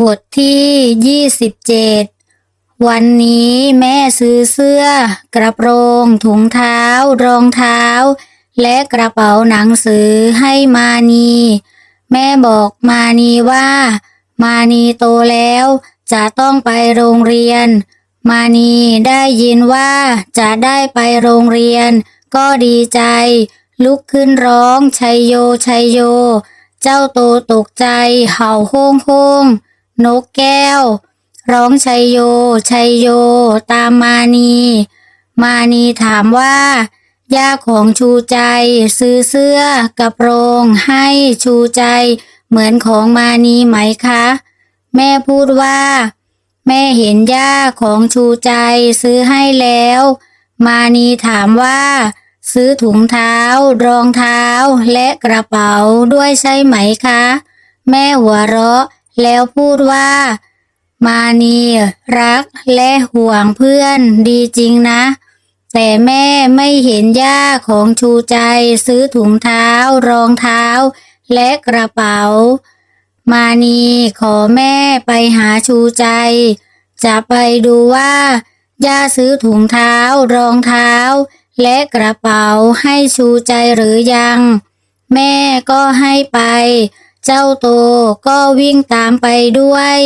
บทที่ 27 วันนี้แม่ซื้อเสื้อ กระโปรง ถุงเท้า รองเท้า และกระเป๋าหนังสือให้มานี แม่บอกมานีว่า มานีโตแล้ว จะต้องไปโรงเรียน มานีได้ยินว่าจะได้ไปโรงเรียน ก็ดีใจ ลุกขึ้นร้องชัยโยชัยโย เจ้าโตตกใจเห่าโฮ่งโฮ่ง นกแก้ว ร้องชัยโย ชัยโย ตามมานี มานีถามว่า ย่าของชูใจซื้อเสื้อกระโปรงให้ชูใจ เหมือนของมานีไหมคะ แม่พูดว่า แม่เห็นย่าของชูใจซื้อให้แล้ว มานีถามว่าซื้อถุงเท้ารองเท้าและกระเป๋าด้วยใช่ไหมคะ แม่หัวเราะ แล้วพูดว่า มานีรักและห่วงเพื่อนดีจริงนะ แต่แม่ไม่เห็นย่าของชูใจซื้อถุงเท้ารองเท้า และกระเป๋า มานีขอแม่ไปหาชูใจ จะไปดูว่า ย่าซื้อถุงเท้ารองเท้า และกระเป๋าให้ชูใจหรือยัง แม่ก็ให้ไป เจ้าโตก็วิ่งตามไปด้วย